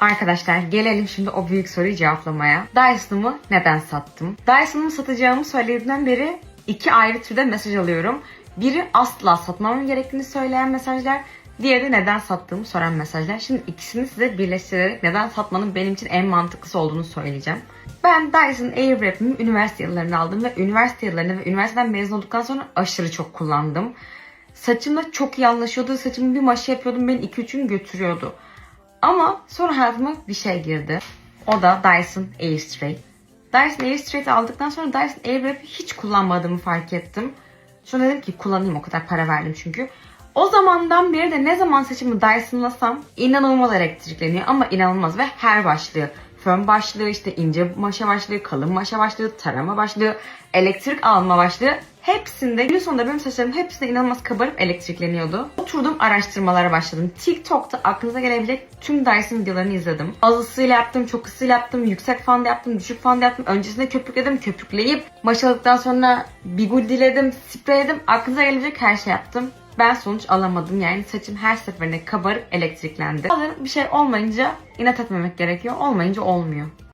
Arkadaşlar gelelim şimdi o büyük soruyu cevaplamaya. Dyson'ımı neden sattım? Dyson'ımı satacağımı söylediğimden beri iki ayrı türde mesaj alıyorum. Biri asla satmamam gerektiğini söyleyen mesajlar. Diğeri de neden sattığımı soran mesajlar. Şimdi ikisini size birleştirerek neden satmanın benim için en mantıklısı olduğunu söyleyeceğim. Ben Dyson Airwrap'imi üniversite yıllarında aldım ve üniversite yıllarında ve üniversiteden mezun olduktan sonra aşırı çok kullandım. Saçımla çok iyi anlaşıyordu. Saçımı bir maşa yapıyordum beni 2-3 gün götürüyordu. Ama sonra hayatıma bir şey girdi. O da Dyson Airstray. Dyson Airstray'i aldıktan sonra Dyson Airwrap'i hiç kullanmadığımı fark ettim. Sonra dedim ki kullanayım o kadar para verdim çünkü. O zamandan beri de ne zaman saçımı Dyson'lasam inanılmaz elektrikleniyor ama inanılmaz ve her başlığı. Fön başlığı, işte ince maşa başlığı, kalın maşa başlığı, tarama başlığı, elektrik alma başlığı hepsinde gün sonunda benim saçlarım hepsinde inanılmaz kabarıp elektrikleniyordu. Oturdum araştırmalara başladım. TikTok'ta aklınıza gelebilecek tüm Dyson videolarını izledim. Az ısıyla yaptım, çok ısıyla yaptım, yüksek fanda yaptım, düşük fanda yaptım. Öncesinde köpükledim, köpükleyip maşaladıktan sonra biguldiledim, spreyledim. Aklınıza gelebilecek her şey yaptım. Ben sonuç alamadım yani saçım her seferinde kabarıp elektriklendi. Bazen bir şey olmayınca inat etmemek gerekiyor. Olmayınca olmuyor.